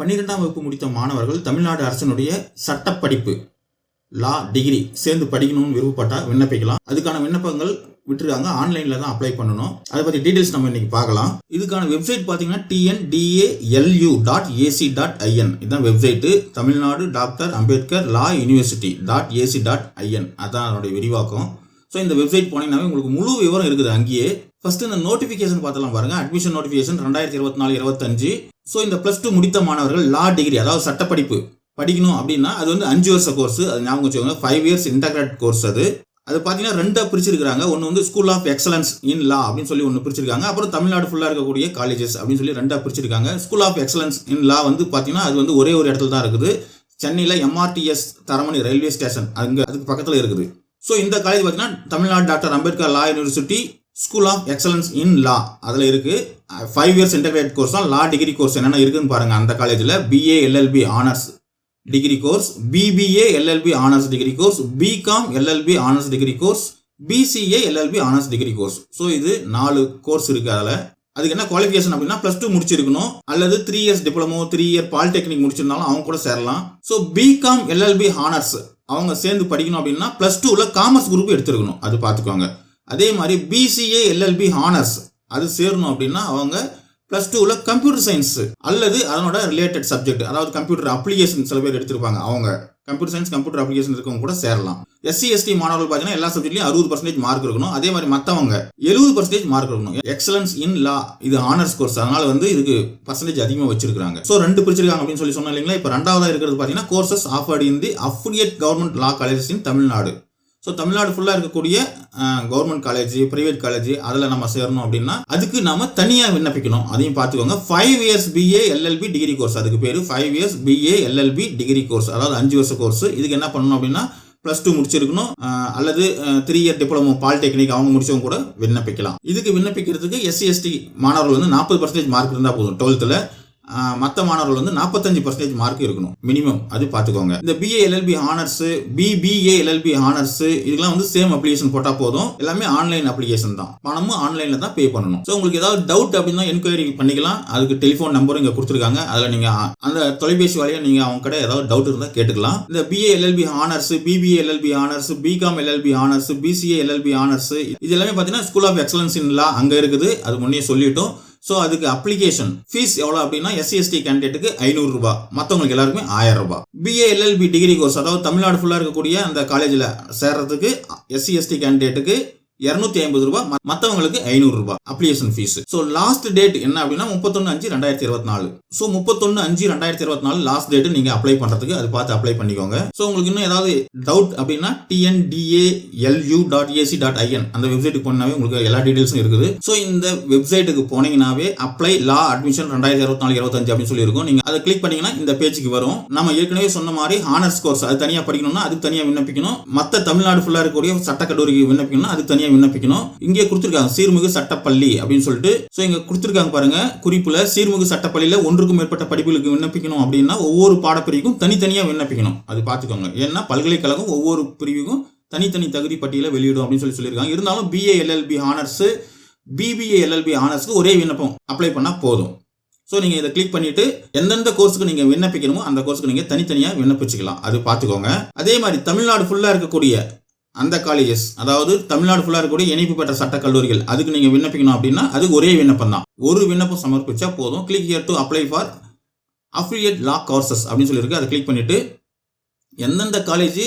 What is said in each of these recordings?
பன்னிரெண்டாம் வகுப்பு முடித்த மாணவர்கள் தமிழ்நாடு அரசினுடைய சட்டப்படிப்பு லா டிகிரி சேர்ந்து படிக்கணும்னு விருப்பப்பட்டால் விண்ணப்பிக்கலாம். அதுக்கான விண்ணப்பங்கள் விட்டுருக்காங்க. ஆன்லைனில் தான் அப்ளை பண்ணணும். அதை பற்றி டீடைல்ஸ் நம்ம இன்னைக்கு பார்க்கலாம். இதுக்கான வெப்சைட் பார்த்தீங்கன்னா TNDALU dot AC dot IN இதுதான் website Tamil Nadu doctor Ambedkar law university dot AC dot IN அதான் அதனுடைய விரிவாக்கம். ஸோ இந்த வெப்சைட் போனீங்கன்னாவே உங்களுக்கு முழு விவரம் இருக்குது அங்கேயே. ஃபர்ஸ்ட் இந்த நோட்டிஃபிகேஷன் பார்த்தலாம் பாருங்க. அட்மிஷன் நோட்டிஃபிகேஷன் ரெண்டாயிரத்தி இருபத்தி நாலு இருபத்தஞ்சு ஸோ இந்த பிளஸ் டூ முடித்த மாணவர்கள் லா டிகிரி அதாவது சட்டப்படிப்பு படிக்கணும் அப்படின்னா அது வந்து அஞ்சு வருஷ கோர்ஸ் அது ஞாபகம் வச்சுக்கோங்க ஃபைவ் இயர்ஸ் இன்டகிரேட் கோர்ஸ் அது. அது பார்த்தீங்கன்னா ரெண்டாக பிரிச்சிருக்காங்க ஒன்று வந்து school of excellence in law அப்படின்னு சொல்லி ஒன்று பிரிச்சிருக்காங்க. அப்புறம் தமிழ்நாடு ஃபுல்லாக இருக்கக்கூடிய காலேஜஸ் அப்படின்னு சொல்லி ரெண்டாக பிரிச்சிருக்காங்க. School of excellence in law வந்து பார்த்தீங்கன்னா அது வந்து ஒரே ஒரு இடத்துல தான் இருக்குது. சென்னையில் எம்ஆர்டிஎஸ் தரமணி ரயில்வே ஸ்டேஷன் அங்கே அதுக்கு பக்கத்தில் இருக்குது. ஸோ இந்த காலேஜ் பார்த்தீங்கன்னா Tamil Nadu doctor Ambedkar law university school of excellence in law அதில் இருக்குது ஃபைவ் இயர்ஸ் இன்டகிரேட் கோர்ஸ் தான். லா டிகிரி கோர்ஸ் என்னென்ன இருக்குன்னு பாருங்கள் அந்த காலேஜில் BA LLB honours degree course BBA LLB honours degree course BCom LLB honours degree course BCA LLB honours degree course so இது நாலு கோர்ஸ் இருக்கு அதில். அதுக்கு என்ன குவாலிஃபிகேஷன் அப்படின்னா ப்ளஸ் டூ முடிச்சிருக்கணும். அல்லது three years diploma three year polytechnic முடிச்சிருந்தாலும் அவங்க கூட சேரலாம். ஸோ பிகாம் எல்எல்பி ஹானர்ஸ் அவங்க சேர்ந்து படிக்கணும் அப்படின்னா ப்ளஸ் டூவில் காமர்ஸ் குரூப் எடுத்துருக்கணும். அது பார்த்துக்கோங்க. அதே மாதிரி பிசிஏ எல்எல்பி ஹானர்ஸ் அது சேரணும் அப்படின்னா அவங்க ப்ளஸ் டூவில் கம்ப்யூட்டர் சயின்ஸ் அல்லது அதனோட ரிலேட்டட் சப்ஜெக்ட் அதாவது கம்ப்யூட்டர் அப்ளிகேஷன் சில பேர் எடுத்திருப்பாங்க. அவங்க கம்ப்யூட்டர் சயின்ஸ் கம்ப்யூட்டர் அப்ளிகேஷன் இருக்கவங்க கூட சேரலாம். எஸ்சி எஸ்டி மாணவர்கள் பார்த்தீங்கன்னா எல்லா சப்ஜெக்ட்லையும் அறுபது பர்சன்டேஜ் மார்க் இருக்கணும். அதே மாதிரி மற்றவங்க எழுபது பர்சன்டேஜ் மார்க் இருக்கணும். எக்ஸலன்ஸ் இன் லா இது ஆனர்ஸ் கோர்ஸ் அதனால வந்து இதுக்கு பர்சன்டேஜ் அதிகமாக வச்சிருக்காங்க ஸோ ரெண்டு பிரிச்சிருக்காங்க அப்படின்னு சொல்லி சொன்னா இல்லைங்களா? இப்போ ரெண்டாவதாக இருக்கிறது பார்த்தீங்கன்னா courses offered in the affiliate government law colleges in Tamil Nadu. So Tamil Nadu ஃபுல்லாக இருக்கக்கூடிய கவர்மெண்ட் காலேஜ் ப்ரைவேட் காலேஜ் அதில் நம்ம சேரணும் அப்படின்னா அதுக்கு நம்ம தனியாக விண்ணப்பிக்கணும். அதையும் பார்த்துக்கோங்க. Five years BA LLB degree course அதுக்கு பேர். Five years BA LLB degree course அதாவது அஞ்சு வருஷ கோர்ஸ் இதுக்கு என்ன பண்ணணும் அப்படின்னா ப்ளஸ் டூ முடிச்சிருக்கணும். அல்லது த்ரீ இயர் டிப்ளமோ பாலிடெக்னிக் அவங்க முடிச்சவங்க கூட விண்ணப்பிக்கலாம். இதுக்கு விண்ணப்பிக்கிறதுக்கு எஸ்சி எஸ்டி மாணவர்கள் வந்து நாற்பது பர்சன்டேஜ் மார்க் இருந்தால் போதும். டுவெல்த்தில் மற்ற மாணவர்கள் வந்து நாற்பத்தஞ்சு பர்சன்டேஜ் மார்க் இருக்கணும். மினிமம் அது பார்த்துக்கோங்க. இந்த BA LLB honours BBA LLB honours இதெல்லாம் வந்து சேம் அப்ளிகேஷன் போட்டால் போதும். எல்லாமே ஆன்லைன் அப்ளிகேஷன் தான். பணமும் ஆன்லைனில் தான் பே பண்ணணும். ஸோ உங்களுக்கு ஏதாவது டவுட் அப்படின்னா என்கொயரி பண்ணிக்கலாம். அதுக்கு டெலிஃபோன் நம்பரும் இங்கே கொடுத்துருக்காங்க. அதில் நீங்கள் அந்த தொலைபேசி வழியாக நீங்கள் அவங்க கிட்ட ஏதாவது டவுட் இருந்தால் கேட்டுக்கலாம். இந்த BA LLB honours BBA LLB honours BCom LLB honours BCA LLB honours இது எல்லாமே பார்த்தீங்கன்னா ஸ்கூல் ஆஃப் எக்ஸலன்ஸ் இன் அங்கே இருக்குது. அது முன்னே சொல்லிட்டோம். ஸோ அதுக்கு அப்ளிகேஷன் ஃபீஸ் எவ்வளோ அப்படின்னா எஸ்சி எஸ்டி கேண்டிடேட்டுக்கு ஐநூறு ரூபாய். மற்றவங்களுக்கு எல்லாருக்குமே ஆயிரம் ரூபாய். பிஏ எல்எல்பி டிகிரி கோர்ஸ் அதாவது தமிழ்நாடு ஃபுல்லாக இருக்கக்கூடிய அந்த காலேஜில் சேர்றதுக்கு எஸ்சி எஸ்டி கேண்டிடேட்டுக்கு இரநூத்தி ஐம்பது ரூபாய் மற்றவங்களுக்கு ஐநூறு ரூபாய் application fees so last date என்ன அப்படின்னா முப்பத்தொன்னு அஞ்சு ரெண்டாயிரத்தி இருபத்தி நாலு. ஸோ முப்பத்தொன்னு அஞ்சு ரெண்டாயிரத்தி இருபத்தி நாலு லாஸ்ட் டேட் நீங்க அப்ளை பண்றதுக்கு அது பார்த்து அப்ளை பண்ணிக்கோங்க. ஸோ உங்களுக்கு இன்னும் ஏதாவது டவுட் அப்படின்னா TNDALU dot AC dot IN அந்த வெப்சைட்டுக்கு போனாவே உங்களுக்கு எல்லா டீடைல்ஸும் இருக்குது. ஸோ இந்த வெப்சைட்டுக்கு போனீங்கன்னாவே அப்ளை லா அட்மிஷன் ரெண்டாயிரத்தி இருபத்தி நாலு இருபத்தஞ்சு அப்படின்னு சொல்லி இருக்கும் நீங்க அதை கிளிக் பண்ணீங்கன்னா இந்த பேஜுக்கு வரும். நம்ம ஏற்கனவே சொன்ன மாதிரி ஹானர்ஸ் கோர்ஸ் அது தனியாக படிக்கணும்னா அதுக்கு தனியாக விண்ணப்பிக்கணும். மற்ற தமிழ்நாடு ஃபுல்லாக இருக்கக்கூடிய சட்டக்கல்லூரிக்கு விண்ணப்பிக்கணும்னா அதுக்கு தனியாக விண்ணப்பிக்கணும் இங்கே கொடுத்துருக்காங்க சீர்மிகு சட்டப்பள்ளி அப்படின்னு சொல்லிட்டு. ஸோ இங்கே கொடுத்துருக்காங்க பாருங்க குறிப்புல சீர்மிகு சட்டப்பள்ளியில் ஒன்றுக்கும் மேற்பட்ட படிப்புகளுக்கு விண்ணப்பிக்கணும் அப்படின்னா ஒவ்வொரு பாடப்பிரிவுக்கும் தனித்தனியாக விண்ணப்பிக்கணும். அது பார்த்துக்கோங்க. ஏன்னா பல்கலைக்கழகம் ஒவ்வொரு பிரிவுக்கும் தனித்தனி தகுதி பட்டியலை வெளியிடும் அப்படின்னு சொல்லி சொல்லியிருக்காங்க. இருந்தாலும் BA LLB honours BBA LLB ஹானர்ஸ்க்கு ஒரே விண்ணப்பம் அப்ளை பண்ணால் போதும். ஸோ நீங்கள் இதை கிளிக் பண்ணிவிட்டு எந்தெந்த கோர்ஸுக்கு நீங்கள் விண்ணப்பிக்கணுமோ அந்த கோர்ஸுக்கு நீங்கள் தனித்தனியாக விண்ணப்பிச்சுக்கலாம். அது பார்த்துக்கோங்க. அதே மாதிரி தமிழ்நாடு ஃபுல்லாக இருக்கக்கூடிய அந்த காலேஜஸ் அதாவது தமிழ்நாடு ஃபுல்லாக இருக்கக்கூடிய இணைப்பு பெற்ற சட்ட கல்லூரிகள் அதுக்கு நீங்கள் விண்ணப்பிக்கணும் அப்படின்னா அதுக்கு ஒரே விண்ணப்பம் தான் ஒரு விண்ணப்பம் சமர்ப்பிச்சா போதும். Click here to apply for affiliate law courses அப்படின்னு சொல்லியிருக்கு. அதை கிளிக் பண்ணிவிட்டு எந்தெந்த காலேஜ்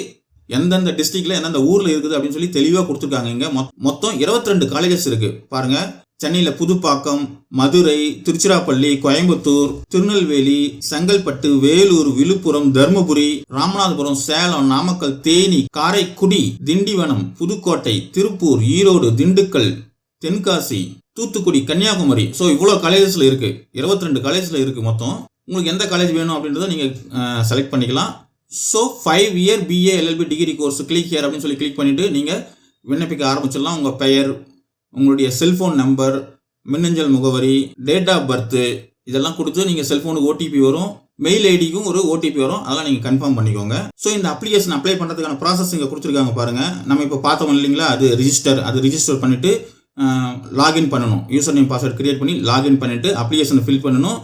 எந்தெந்த டிஸ்ட்ரிக்டில் எந்தெந்த ஊரில் இருக்குது அப்படின்னு சொல்லி தெளிவாக கொடுத்துருக்காங்க இங்கே. மொத்தம் மொத்தம் 22 காலேஜஸ் இருக்குது பாருங்கள் சென்னையில புதுப்பாக்கம் மதுரை திருச்சிராப்பள்ளி கோயம்புத்தூர் திருநெல்வேலி செங்கல்பட்டு வேலூர் விழுப்புரம் தருமபுரி ராமநாதபுரம் சேலம் நாமக்கல் தேனி காரைக்குடி திண்டிவனம் புதுக்கோட்டை திருப்பூர் ஈரோடு திண்டுக்கல் தென்காசி தூத்துக்குடி கன்னியாகுமரி. ஸோ இவ்வளோ காலேஜஸில் இருக்கு. 22 ரெண்டு காலேஜில் இருக்கு மொத்தம். உங்களுக்கு எந்த காலேஜ் வேணும் அப்படின்றத நீங்கள் செலக்ட் பண்ணிக்கலாம். So five year BA LLB degree course click here அப்படின்னு சொல்லி கிளிக் பண்ணிட்டு நீங்கள் விண்ணப்பிக்க ஆரம்பிச்சிடலாம். உங்கள் பெயர் உங்களுடைய செல்ஃபோன் நம்பர் மின்னஞ்சல் முகவரி டேட் ஆஃப் பர்த்து இதெல்லாம் கொடுத்து நீங்கள் செல்ஃபோனுக்கு ஓடிபி வரும். மெயில் ஐடிக்கும் ஒரு ஓடிபி வரும். அதெல்லாம் நீங்கள் கன்ஃபார்ம் பண்ணிக்கோங்க. ஸோ இந்த அப்ளிகேஷன் அப்ளை பண்ணுறதுக்கான ப்ராசஸ் இங்கே கொடுத்துருக்காங்க பாருங்கள் நம்ம இப்போ பார்த்தோம் இல்லைங்களா? அது ரிஜிஸ்டர் அது ரிஜிஸ்டர் பண்ணிவிட்டு லாகின் பண்ணணும். யூசர் நேம் பாஸ்வேர்ட் க்ரியேட் பண்ணி லாகின் பண்ணிவிட்டு அப்ளிகேஷனை ஃபில் பண்ணணும்.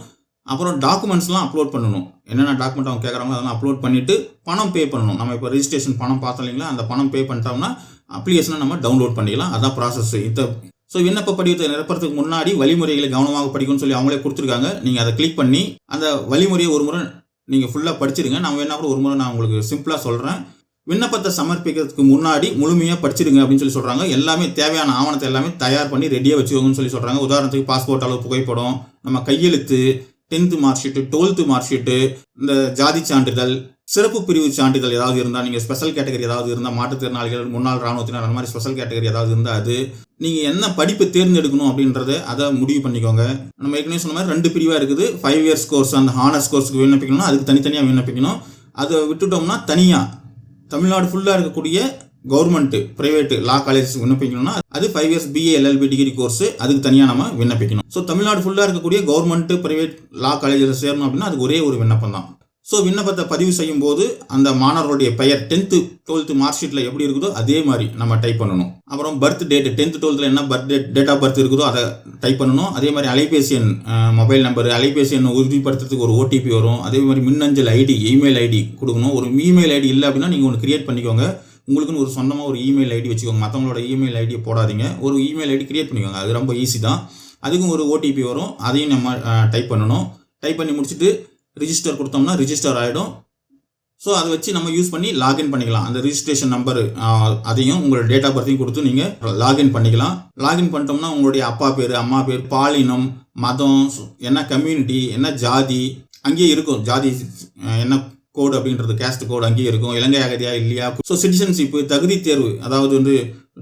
அப்புறம் டாக்குமெண்ட்ஸ்லாம் அப்லோட் பண்ணணும். என்னென்ன டாக்குமெண்ட் அவங்க கேட்குறாங்களோ அதெல்லாம் அப்லோட் பண்ணிவிட்டு பணம் பே பண்ணணும். நம்ம இப்போ ரிஜிஸ்ட்ரேஷன் பணம் பார்த்தோம் இல்லைங்களா? அந்த பணம் பே பண்ணிட்டோம்னா அப்ளிகேஷனை நம்ம டவுன்லோட் பண்ணிக்கலாம் அதான் ப்ராசஸ் இந்த ஸோ விண்ணப்ப படிவத்தை நிரப்புறதுக்கு முன்னாடி வழிமுறைகளை கவனமாக படிக்கணும்னு சொல்லி அவங்களே கொடுத்துருக்காங்க. நீங்கள் அதை கிளிக் பண்ணி அந்த வழிமுறையை ஒரு முறை நீங்கள் ஃபுல்லாக படிச்சிருங்க. நான் வேணா கூட ஒரு முறை நான் உங்களுக்கு சிம்பிளாக சொல்கிறேன் விண்ணப்பத்தை சமர்ப்பிக்கிறதுக்கு முன்னாடி முழுமையாக படிச்சிடுங்க அப்படின்னு சொல்லி சொல்கிறாங்க எல்லாமே தேவையான ஆவணத்தை எல்லாமே தயார் பண்ணி ரெடியாக வச்சுக்கோங்கன்னு சொல்லி சொல்கிறாங்க உதாரணத்துக்கு பாஸ்போர்ட் அளவு புகைப்படம் நம்ம கையெழுத்து tenth mark sheet twelfth mark sheet இந்த ஜாதி சான்றிதழ் சிறப்பு பிரிவு சான்றிதழ் ஏதாவது இருந்தால் நீங்கள் ஸ்பெஷல் கேட்டகரி ஏதாவது இருந்தால் மாற்றுத்திறனாளிகள் முன்னாள் ராணுவத்தினர் அந்த மாதிரி ஸ்பெஷல் கேட்டகரி ஏதாவது இருந்தால் அது நீங்கள் என்ன படிப்பு தேர்ந்தெடுக்கணும் அப்படின்றத அதை முடிவு பண்ணிக்கோங்க. நம்ம ஏற்கனவே சொன்ன மாதிரி ரெண்டு பிரிவாக இருக்குது. ஃபைவ் இயர்ஸ் கோர்ஸ் அந்த ஹானர்ஸ் கோர்ஸ்க்கு விண்ணப்பிக்கணும்னா அதுக்கு தனித்தனியாக விண்ணப்பிக்கணும். அதை விட்டுட்டோம்னா தனியாக தமிழ்நாடு ஃபுல்லாக இருக்கக்கூடிய கவர்மெண்ட்டு ப்ரைவேட்டு லா காலேஜ் விண்ணப்பிக்கணும்னா அது five years BA LLB degree course அதுக்கு தனியாக நம்ம விண்ணப்பிக்கணும். ஸோ தமிழ்நாடு ஃபுல்லாக இருக்கக்கூடிய கவர்மெண்ட்டு ப்ரைவேட் லா காலேஜில் சேரணும் அப்படின்னா அது ஒரே ஒரு விண்ணப்பம் தான் ஸோ விண்ணப்பத்தை பதிவு செய்யும் போது அந்த மாணவர்களுடைய பெயர் டென்த்து டுவெல்த்து மார்க் ஷீட்டில் எப்படி இருக்குதோ அதே மாதிரி நம்ம டைப் பண்ணணும். அப்புறம் பர்த் டேட் டென்த்து டுவெல்த்தில் என்ன birth date date of birth இருக்குதோ அதை டைப் பண்ணணும். அதே மாதிரி அலைபேசி எண் மொபைல் நம்பர் அலைபேசி எண் உறுதிப்படுத்துறதுக்கு ஒரு ஓடிபி வரும். அதே மாதிரி மின்னஞ்சல் ஐடி இமெயில் ஐடி கொடுக்கணும். ஒரு இமெயில் ஐடி இல்லை அப்படின்னா நீங்கள் ஒன்று கிரியேட் பண்ணிக்கோங்க. உங்களுக்குன்னு ஒரு சொந்தமாக ஒரு இமெயில் ஐடி வச்சுக்கோங்க. மற்றவங்களோட இமெயில் ஐடியை போடாதீங்க. ஒரு இமெயில் ஐடி கிரியேட் பண்ணிக்கோங்க. அது ரொம்ப ஈஸி தான். அதுக்கும் ஒரு ஓடிபி வரும். அதையும் நம்ம டைப் பண்ணணும். டைப் பண்ணி முடிச்சுட்டு ரிஜிஸ்டர் கொடுத்தோம்னா ரிஜிஸ்டர் ஆகிடும் ஸோ அதை வச்சு நம்ம யூஸ் பண்ணி லாகின் பண்ணிக்கலாம். அந்த ரிஜிஸ்ட்ரேஷன் நம்பர் அதையும் உங்களோட டேட் ஆஃப் பர்த்தையும் கொடுத்து நீங்கள் லாகின் பண்ணிக்கலாம். லாகின் பண்ணிட்டோம்னா உங்களுடைய அப்பா பேர் அம்மா பேர் பாலினம் மதம் என்ன கம்யூனிட்டி என்ன ஜாதி அங்கேயே இருக்கும். ஜாதி என்ன கோடு அப்படின்றது கேஸ்ட் கோடு அங்கேயே இருக்கும். இலங்கை அகதியா இல்லையா? ஸோ சிட்டிசன்ஷிப்பு தகுதி தேர்வு அதாவது வந்து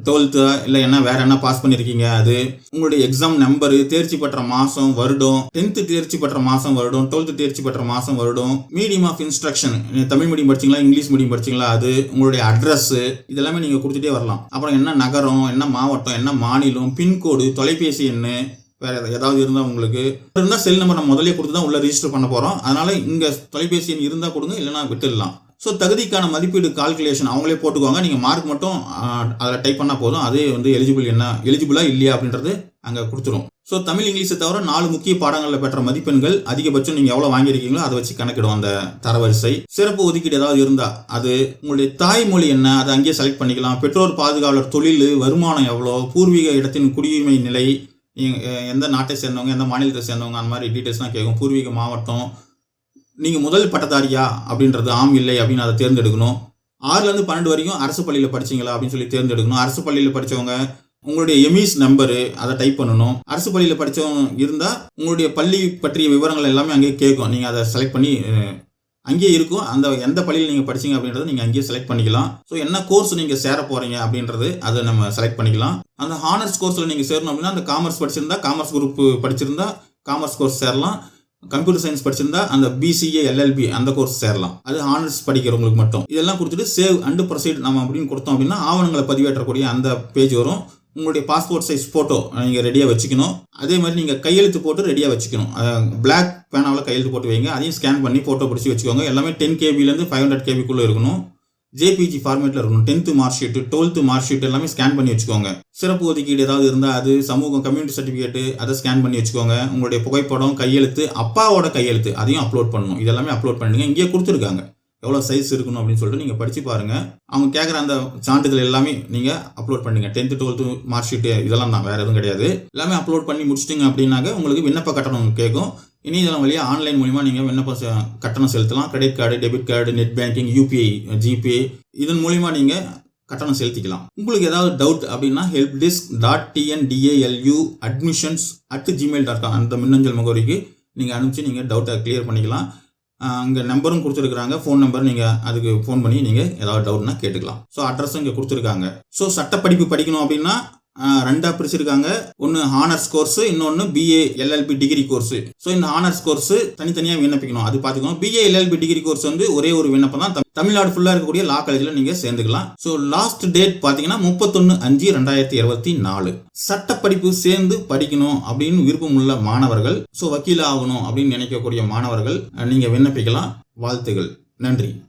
டுவெல்த்து இல்லை என்ன வேற என்ன பாஸ் பண்ணியிருக்கீங்க அது உங்களுடைய எக்ஸாம் நம்பரு தேர்ச்சி பெற்ற மாதம் வருடம் டென்த்து தேர்ச்சி பெற்ற மாதம் வருடம் டுவெல்த்து தேர்ச்சி பெற்ற மாதம் வருடம் medium of instruction Tamil medium படிச்சீங்களா இங்கிலீஷ் மீடியம் படிச்சீங்களா அது உங்களுடைய அட்ரஸ் இதெல்லாமே நீங்கள் கொடுத்துட்டே வரலாம். அப்புறம் என்ன நகரம் என்ன மாவட்டம் என்ன மாநிலம் பின்கோடு தொலைபேசி எண்ணு வேற ஏதாவது இருந்தால் உங்களுக்கு. இருந்தால் செல் நம்பர் நம்ம முதலே கொடுத்து தான் உள்ள ரிஜிஸ்டர் பண்ண போகிறோம் அதனால இங்கே தொலைபேசி எண் இருந்தால் கொடுங்க இல்லைன்னா விட்டுடலாம். ஸோ தகுதிக்கான மதிப்பீடு கால்குலேஷன் அவங்களே போட்டுக்குவாங்க. நீங்கள் மார்க் மட்டும் அதில் டைப் பண்ணால் போதும். அதே வந்து எலிஜிபிள் என்ன எலிஜிபிளா இல்லையா அப்படின்றது அங்கே கொடுத்துரும். ஸோ தமிழ் இங்கிலீஷை தவிர நாலு முக்கிய பாடங்களில் பெற்ற மதிப்பெண்கள் அதிகபட்சம் நீங்கள் எவ்வளோ வாங்கியிருக்கீங்களோ அதை வச்சு கணக்கிடும் அந்த தரவரிசை. சிறப்பு ஒதுக்கீடு ஏதாவது இருந்தால் அது உங்களுடைய தாய்மொழி என்ன அதை அங்கேயே செலக்ட் பண்ணிக்கலாம். பெற்றோர் பாதுகாவலர் தொழில் வருமானம் எவ்வளோ பூர்வீக இடத்தின் குடியுரிமை நிலை எந்த நாட்டை சேர்ந்தவங்க எந்த மாநிலத்தை சேர்ந்தவங்க அந்த மாதிரி டீட்டெயில்ஸ்லாம் கேட்கும். பூர்வீக மாவட்டம் நீங்கள் முதல் பட்டதாரியா அப்படின்றது ஆம் இல்லை அப்படின்னு அதை தேர்ந்தெடுக்கணும். ஆறுலேருந்து பன்னெண்டு வரைக்கும் அரசு பள்ளியில் படிச்சீங்களா அப்படின்னு சொல்லி தேர்ந்தெடுக்கணும். அரசு பள்ளியில் படித்தவங்க உங்களுடைய எமிஸ் நம்பரு அதை டைப் பண்ணணும். அரசு பள்ளியில் படித்தவங்க இருந்தால் உங்களுடைய பள்ளி பற்றிய விவரங்கள் எல்லாமே அங்கேயே கேட்கும். நீங்கள் அதை செலக்ட் பண்ணி அங்கேயே இருக்கும். அந்த எந்த பள்ளியில் நீங்கள் படிச்சீங்க அப்படின்றத நீங்கள் அங்கேயே செலக்ட் பண்ணிக்கலாம். ஸோ என்ன கோர்ஸ் நீங்கள் சேர போகிறீங்க அப்படின்றது அதை நம்ம செலக்ட் பண்ணிக்கலாம். அந்த ஹானர்ஸ் கோர்ஸில் நீங்கள் சேரணும் அப்படின்னா அந்த காமர்ஸ் படிச்சிருந்தா காமர்ஸ் குரூப் படிச்சிருந்தா காமர்ஸ் கோர்ஸ் சேரலாம். கம்ப்யூட்டர் சயின்ஸ் படிச்சிருந்தா அந்த பிசிஏ எல்எல்பி அந்த கோர்ஸ் சேரலாம். அது ஹானர்ஸ் படிக்கிறவங்களுக்கு மட்டும். இதெல்லாம் கொடுத்துட்டு சேவ் அண்ட் ப்ரொசீட் நம்ம அப்படின்னு கொடுத்தோம் அப்படின்னா ஆவணங்களை பதிவேற்றக்கூடிய அந்த பேஜ் வரும். உங்களுடைய பாஸ்போர்ட் சைஸ் ஃபோட்டோ நீங்கள் ரெடியாக வச்சுக்கணும். அதே மாதிரி நீங்கள் கையெழுத்து போட்டு ரெடியாக வச்சுக்கணும். பிளாக் பேனாவில் கையெழுத்து போட்டு வைங்க. அதையும் ஸ்கேன் பண்ணி ஃபோட்டோ பிடிச்சி வச்சுக்கோங்க. எல்லாமே டென் கேபிலேருந்து ஃபைவ் ஹண்ட்ரட் கேபிக்குள்ளே இருக்கணும். ஜேபிஜி ஃபார்மேட்டில் இருக்கணும். Tenth mark sheet twelfth mark sheet எல்லாமே ஸ்கேன் பண்ணி வச்சுக்கோங்க. சிறப்பு ஒதுக்கீடு ஏதாவது இருந்தால் அது சமூகம் கம்யூனிட்டி சர்டிஃபிகேட்டு அதை ஸ்கேன் பண்ணி வச்சுக்கோங்க. உங்களுடைய புகைப்படம் கையெழுத்து அப்பாவோட கையெழுத்து அதையும் அப்லோட் பண்ணணும். இதெல்லாமே அப்லோட் பண்ணுங்க இங்கே கொடுத்துருக்காங்க. எவ்வளோ சைஸ் இருக்கணும் அப்படின்னு சொல்லிட்டு நீங்கள் படித்து பாருங்கள் அவங்க கேட்குற அந்த சான்றிதழ் எல்லாமே நீங்கள் அப்லோட் பண்ணுங்க. டென்த்து டுவெல்த்து மார்க் ஷீட்டு இதெல்லாம் தான் வேறு எதுவும் கிடையாது. எல்லாமே அப்லோட் பண்ணி முடிச்சிட்டிங்க அப்படின்னாக்க உங்களுக்கு விண்ணப்ப கட்டணம் கேட்கும். இணையதளம் வழியாக ஆன்லைன் மூலிமா நீங்கள் விண்ணப்ப கட்டணம் செலுத்தலாம். Credit card debit card net banking UPI GPay இதன் மூலிமா நீங்கள் கட்டணம் செலுத்திக்கலாம். உங்களுக்கு ஏதாவது டவுட் அப்படின்னா help desk dot TNDALU admissions at Gmail dot com அந்த மின்னஞ்சல் முகவரிக்கு நீங்கள் அனுப்பிச்சு நீங்கள் டவுட்டை கிளியர் பண்ணிக்கலாம். அங்கே நம்பரும் கொடுத்துருக்குறாங்க. ஃபோன் நம்பர் நீங்கள் அதுக்கு ஃபோன் பண்ணி நீங்கள் ஏதாவது டவுட்னா கேட்டுக்கலாம். ஸோ அட்ரஸும் இங்கே கொடுத்துருக்காங்க. ஸோ சட்டப்படிப்பு படிக்கணும் அப்படின்னா ரெண்டாக பிரிச்சிருக்காங்க. ஒன்று ஹானர்ஸ் கோர்ஸ் இன்னொன்று BA LLB degree course so இந்த ஹானர்ஸ் கோர்ஸ் தனித்தனியாக விண்ணப்பிக்கணும். அது பார்த்துக்கணும். பிஏ எல்எல்பி டிகிரி கோர்ஸ் வந்து ஒரே ஒரு விண்ணப்பம் தான். தமிழ்நாடு ஃபுல்லாக இருக்கக்கூடிய லா காலேஜில் நீங்கள் சேர்ந்துக்கலாம். ஸோ லாஸ்ட் டேட் பார்த்தீங்கன்னா முப்பத்தொன்று அஞ்சு ரெண்டாயிரத்தி இருபத்தி நாலு. சட்டப்படிப்பு சேர்ந்து படிக்கணும் அப்படின்னு விருப்பம் உள்ள மாணவர்கள் ஸோ வக்கீல் ஆகணும் அப்படின்னு நினைக்கக்கூடிய மாணவர்கள் நீங்கள் விண்ணப்பிக்கலாம். வாழ்த்துகள். நன்றி.